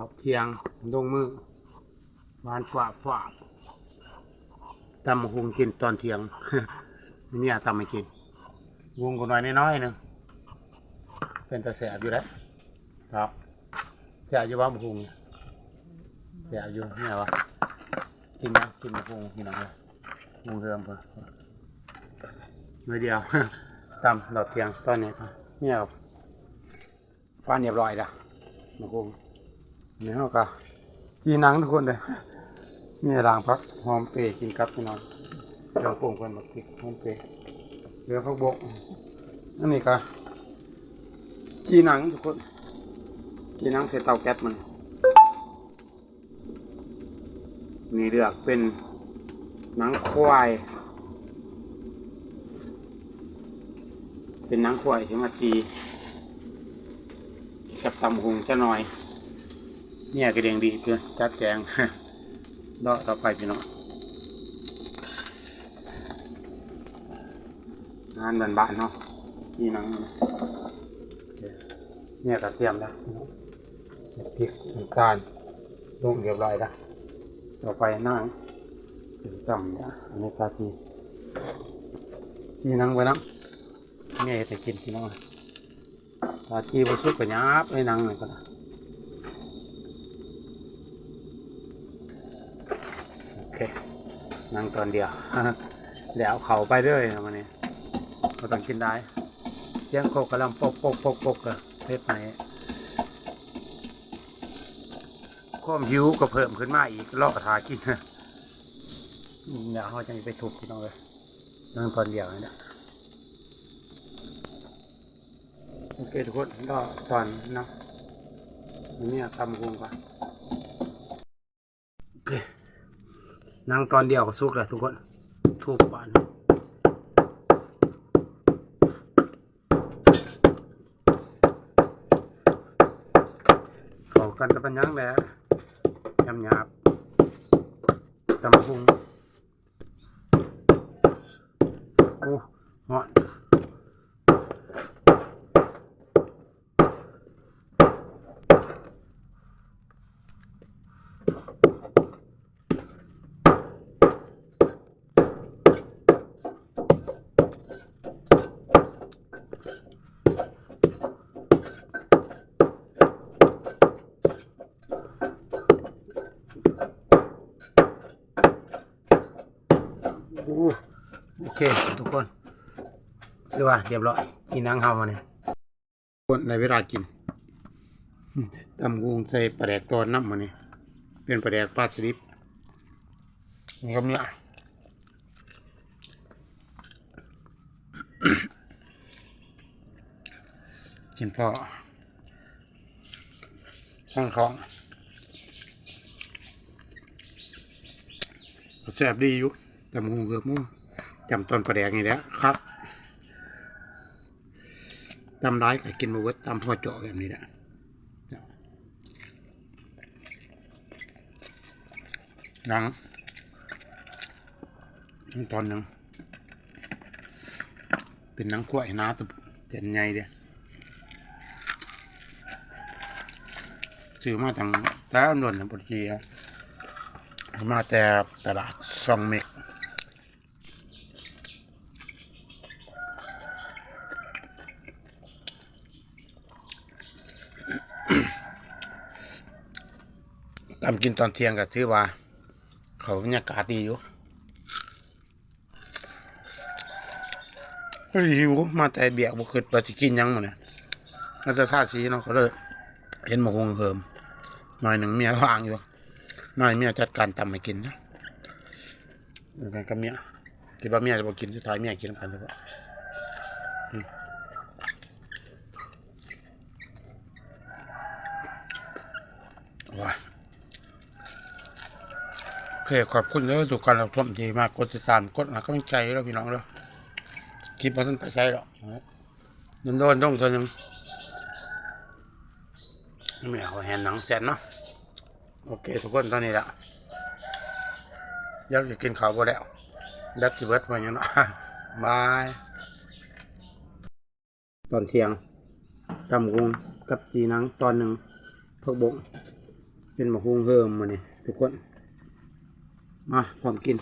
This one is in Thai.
ออกเทียงดงมือวานฝาฝาตำบักหุงกินตอนเที่ยงเมียตำไม่กินวงก็น้อยน้อยหนึงเป็นตะแสบอยู่แล้วครับแสบอยู่ว่าบักหุงเสียแสบอยู่เนี่ยวะกินนะกินบักหุงกินอะไรหุงเทิมเพิ่นมือเดียวตำดอกเทียงตอนนี้ครับเนี่ยครับฟ้านเรียบร้อยแล้วบักหุง นี่เขาก็กีหนังทุกคนเลยมีรางพักหอมเปรกินกับพี่น้องเรื่องปรุงคนบักพริกหอมเปรเหลือพักบกอันนี้ก็กีหนังทุกคนกีหนังเสร็จเตาแก๊สมันนี่เลือกเป็นหนังควาย เป็นหนังควายที่มาตีกับตำหุงจะหน่อย เนี่ยกระเดียงดีเพื่อนจัดแจงเลาะต่อไปพี่น้องงานบ้านๆเนาะนี่นังเนี่ยก็เตรียมแล้วพี่น้องเห็ดพริกน้ำตาลลงเรียบร้อยแล้วต่อไปนั่งถึงต่ำเนี่ยอันนี้กาจีจีนังไปน้ำเนี่ยจะกินพี่น้องกาจีบสุกกับยับไอ้นังนี่ก็ได้ โอ เคนั่งตอนเดียวแล้วเขาไปเรื่อยนะมันนี่เราต้องกินได้เสียงโคกกำลังปกปกปกปกอะเพชรไหนความหิวก็เพิ่มขึ้นมาอีกเลาะทากินเดี๋ยวเขาจะไปถูกพี่น้องเลยนั่งตอนเดียวนี่นะโอเคทุกคนก็ตอนนะนนี่ทำกุงก่อนโอเค นั่งตอนเดียวก็สุกแล้วทุกคนทุกปานเข้ากันกับปัญญังแหละยำหยาบตำพุงโอ้หอน โอเคทุกคนเรียกว่าเรียบร้อยกินนังเฮามาเนี่ยคนในเวลากินตำกุ้งใส่ปลาแดกตอนน้ำมาเนี่ยเป็นปลาแดกปลาสลิปนี่ก็เนี่ยกินพ่อห้งท้องแซ่บดีอยู่แต่หมูเกือบหมู จำต้นปลาแดกนี่แหละครับตำร้ายก็กินมาเวิร์ดตำพ่อเจาะแบบนี้แหละหนังตอนหนึ่งเป็นหนังกล้วยนาตะเจนใหญ่เดียซื้อมาทางตลาดนวลนะปกติอะมาแต่ตลาดซองเมก ทำกินตอนเที่ยงก็ถือว่า เขาบรรยากาศดีอยู่หิวมาแต่เบียกบุคิดว่าจะกินยังมาเนี่ยน่าจะท่าสีเนาะเขาเลยเห็นหมกคงเหิมหน่อยหนึ่งเมียวางอยู่หน่อยเมียจัดการตำให้กินนะอนกันกับเมียคิดว่าเมียจะบอกกินสุดท้ายเมียกินน้ำกันหรือเปล่าอืมว้าโอ เคขอบคุณเด้อทุกการรับชมดีมากกดติดตามกดนะก็ไม่ใจแล้วพี่น้องเด้อคลิปมาท่านไปใช้หรอกโดนโดนต้องตัวหนึ่งไม่เอาแหนหนังเสร็จเนาะโอเค ทุกคนตอนนี้ละอยากจะกินข้าวบ่แล้วแบตสิเบิดมาอย่างเนาะบายตอนเที่ยงตำกุ้งกับจีนังตอนหนึ่งพักบงเป็นมะฮุงเฮิมมาเนี่ยทุกคน มาพร้อมกิน